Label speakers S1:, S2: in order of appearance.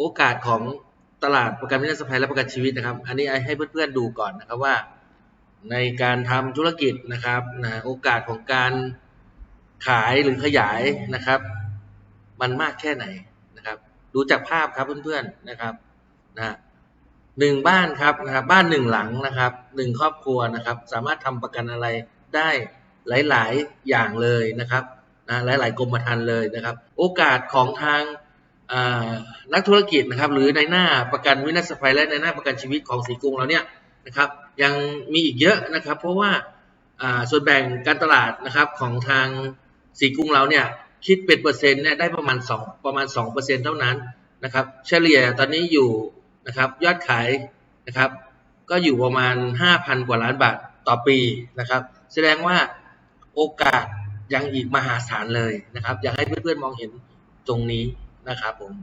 S1: โอกาสของตลาดประกันวินาศภัยและประกันชีวิตนะครับ อันนี้ให้เพื่อนๆดูก่อนนะครับว่า ในการทำธุรกิจนะครับนะโอกาสของการขายหรือขยายนะครับ มันมากแค่ไหนนะครับ ดูจากภาพครับเพื่อนๆนะครับนะหนึ่งบ้านครับนะครับ บ้านหนึ่งหลังนะครับหนึ่งครอบครัวนะครับ สามารถทำประกันอะไรได้หลาย ๆ อย่างเลยนะครับนะหลาย ๆกรมธรรม์เลยนะครับ โอกาสของทาง นักธุรกิจนะครับหรือในหน้าประกันวินาศภัยและในหน้าประกันชีวิตของสีกรุงเราเนี่ยนะครับยังมีอีกเยอะนะครับ เพราะว่าส่วนแบ่งการตลาดนะครับของทางสีกรุงเราเนี่ยคิดเป็นเปอร์เซ็นต์เนี่ยได้ประมาณ 2 ประมาณ2เปอร์เซ็นต์เท่านั้นนะครับเฉลี่ยตอนนี้อยู่นะครับยอดขายนะครับก็อยู่ประมาณ 5,000 กว่าล้านบาทต่อปีนะครับ แสดงว่าโอกาสยังอีกมหาศาลเลยนะครับ อยากให้เพื่อนๆมองเห็นตรงนี้ นะครับผม